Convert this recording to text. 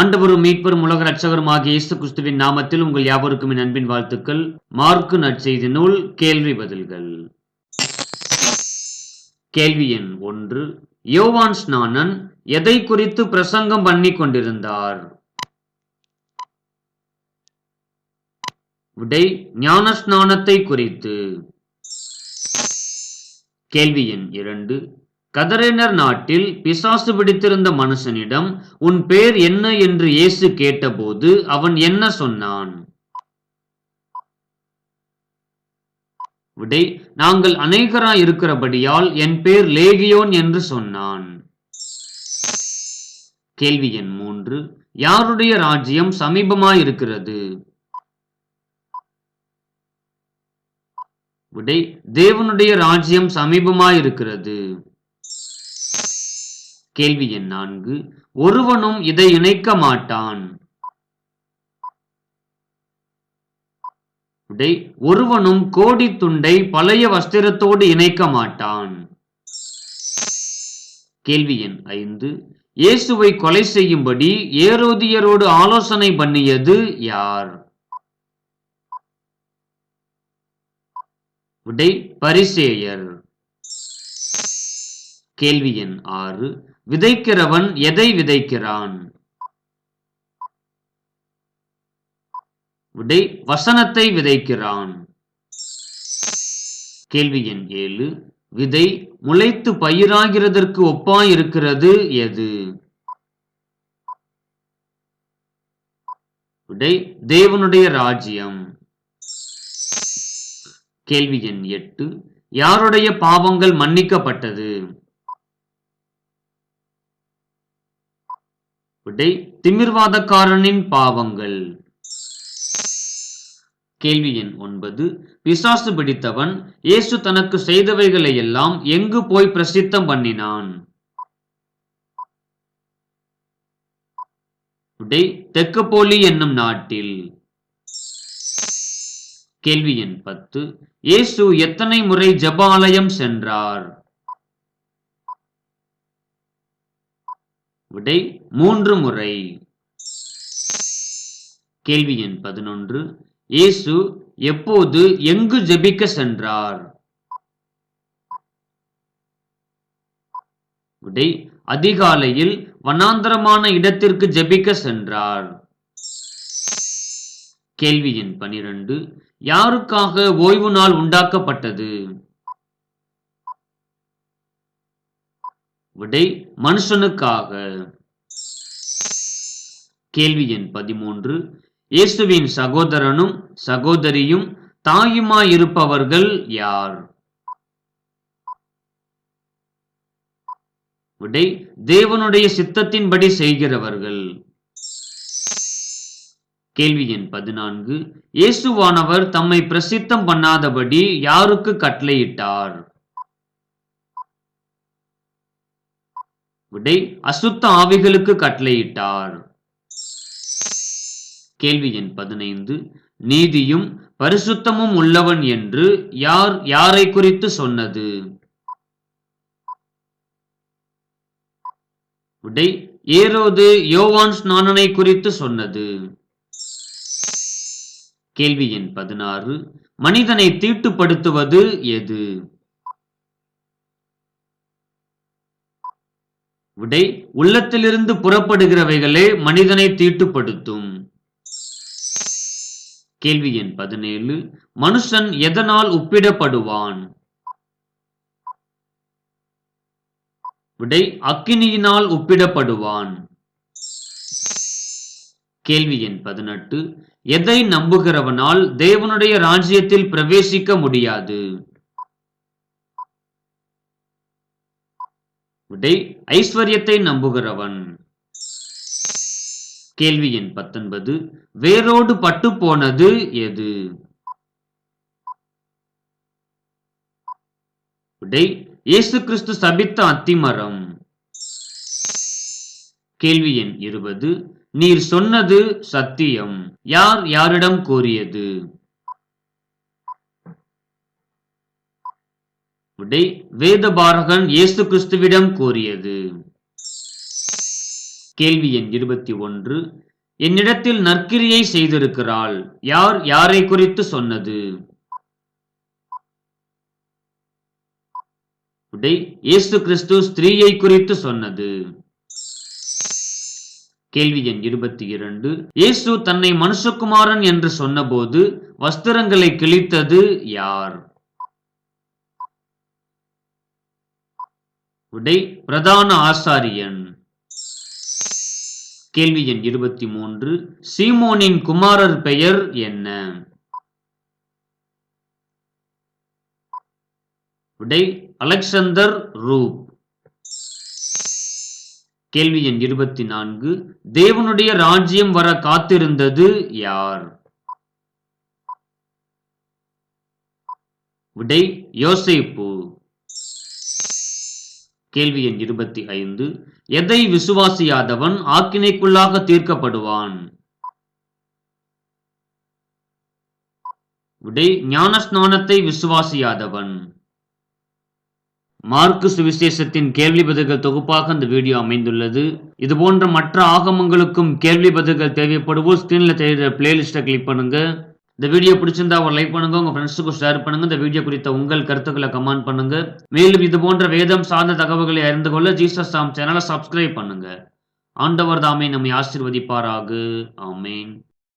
ஆண்டவரும் மீட்பரும் உலக ரட்சகரும் ஆகிய இயேசு கிறிஸ்துவின் நாமத்தில் உங்கள் யாவருக்கும் என் அன்பின் வாழ்த்துக்கள். மார்க்கு நற்செய்தி நூல் கேள்வி பதில்கள். கேள்வி எண் ஒன்று. யோவான் ஸ்நானன் எதை குறித்து பிரசங்கம் பண்ணி கொண்டிருந்தார்? விடை ஞான ஸ்நானத்தை குறித்து. கேள்வி எண் இரண்டு. கதரேனர் நாட்டில் பிசாசு பிடித்திருந்த மனுஷனிடம் உன் பேர் என்ன? என்று இயேசு கேட்டபோது அவன் என்ன சொன்னான்? விடை நாங்கள் அநேகராய் இருக்கிறபடியால் என் பேர் லேகியோன் என்று சொன்னான். கேள்வி எண் மூன்று. யாருடைய ராஜ்யம் சமீபமாயிருக்கிறது விடை தேவனுடைய ராஜ்யம் சமீபமாயிருக்கிறது கேள்வி எண் நான்கு. ஒருவனும் இதை இணைக்க மாட்டான். உடை ஒருவனும் கோடி துண்டை பழைய வஸ்திரத்தோடு இணைக்க மாட்டான். கேள்வி எண் ஐந்து. இயேசுவை கொலை செய்யும்படி ஏரோதியரோடு ஆலோசனை பண்ணியது யார்? விடை பரிசேயர். கேள்வி எண் ஆறு. விதைக்கிறவன் எதை விதைக்கிறான்? விடை வசனத்தை விதைக்கிறான். கேள்வி எண் ஏழு. விதை முளைத்து பயிராகிறதற்கு ஒப்பாயிருக்கிறது எது? விடை தேவனுடைய ராஜ்யம். கேள்வி எண் எட்டு. யாருடைய பாவங்கள் மன்னிக்கப்பட்டது? விடை திமிர்வாதக்காரனின் பாவங்கள். கேள்வி எண் ஒன்பது. பிசாசு பிடித்தவன் இயேசு தனக்கு செய்தவைகளை எல்லாம் எங்கு போய் பிரசித்தம் பண்ணினான்? விடை தெக்கப்போலி என்னும் நாட்டில். கேள்வி எண் பத்து. இயேசு எத்தனை முறை ஜபாலயம் சென்றார்? விடை மூன்று முறை. கேள்வி எண் பதினொன்று. இயேசு எப்போது எங்கு ஜெபிக்க சென்றார்? விடை அதிகாலையில் வனாந்தரமான இடத்திற்கு ஜெபிக்க சென்றார். கேள்வி எண் பனிரெண்டு. யாருக்காக ஓய்வு நாள் உண்டாக்கப்பட்டது? விடை மனுஷனுக்காக. கேள்வி எண் பதிமூன்று. இயேசுவின் சகோதரனும் சகோதரியும் தாயுமாயிருப்பவர்கள் யார்? விடை தேவனுடைய சித்தத்தின்படி செய்கிறவர்கள். கேள்வி எண் பதினான்கு. இயேசுவானவர் தம்மை பிரசித்தம் பண்ணாதபடி யாருக்கு கட்டளையிட்டார்? விடை. அசுத்த ஆவிகளுக்கு கட்டளையிட்டார். கேள்வி எண் பதினைந்து. நீதியும் பரிசுத்தமும் உள்ளவன் என்று யார் யாரை குறித்து சொன்னது? விடை. ஏரோது யோவான் ஸ்நானனை குறித்து சொன்னது. கேள்வி எண் பதினாறு. மனிதனை தீட்டுப்படுத்துவது எது? விடை உள்ளத்திலிருந்து புறப்படுகிறவைகளே மனிதனை தீட்டுப்படுத்தும். கேள்வி எண் பதினேழு. மனுஷன் எதனால் ஒப்பிடப்படுவான்? விடை அக்கினியினால் ஒப்பிடப்படுவான். கேள்வி எண் பதினெட்டு. எதை நம்புகிறவனால் தேவனுடைய ராஜ்யத்தில் பிரவேசிக்க முடியாது? விடை ஐஸ்வர்யத்தை நம்புகிறவன். கேள்வி எண் பத்தொன்பது வேரோடு பட்டு போனது எது? விடை இயேசு கிறிஸ்து சபித்த அத்திமரம். கேள்வி எண் இருபது நீர் சொன்னது சத்தியம் யார் யாரிடம் கூறியது விடை வேதபாரகன் இயேசு கிறிஸ்துவிடம் கூறியது. கேள்வி எண் இருபத்தி ஒன்று. என்னிடத்தில் நற்கிரியை செய்திருக்கிறாள். யார் யாரை குறித்து சொன்னது? விடை இயேசு கிறிஸ்து ஸ்திரீயை குறித்து சொன்னது. கேள்வி எண் இருபத்தி இரண்டு. இயேசு தன்னை மனுஷகுமாரன் என்று சொன்னபோது வஸ்திரங்களை கிழித்தது யார்? விடை பிரதான ஆசாரியன். கேள்வி எண் இருபத்தி மூன்று. சீமோனின் குமாரர் பெயர் என்ன? விடை அலெக்சந்தர் ரூப். கேள்வி எண் இருபத்தி நான்கு. தேவனுடைய ராஜ்யம் வர காத்திருந்தது யார்? விடை யோசிப்பு. கேள்வி எண் இருபத்தி ஐந்து. எதை விசுவாசியாதவன் ஆக்கினைக்குள்ளாக தீர்க்கப்படுவான்? விடை ஞானஸ்நானத்தை விசுவாசியாதவன். மார்க்கு சுவிசேஷத்தின் கேள்வி பதில்கள் தொகுப்பாக இந்த வீடியோ அமைந்துள்ளது. இது போன்ற மற்ற ஆகமங்களுக்கும் கேள்வி பதில்கள் தேவைப்படுவோர் ஸ்கிரீனில் தெரிகிற பிளேலிஸ்ட்டை கிளிக் பண்ணுங்க. இந்த வீடியோ பிடிச்சிருந்தா ஒரு லைக் பண்ணுங்க உங்க ஃப்ரெண்ட்ஸுக்கு ஷேர் பண்ணுங்க. இந்த வீடியோ குறித்த உங்கள் கருத்துக்களை கமெண்ட் பண்ணுங்க. மேலும் இது போன்ற வேதம் சார்ந்த தகவல்களை அறிந்து கொள்ள ஜீசஸ் சாம் சேனலை சப்ஸ்கிரைப் பண்ணுங்க. ஆண்டவர் தாமே நம்மை ஆசிர்வதிப்பாராக. ஆமேன்.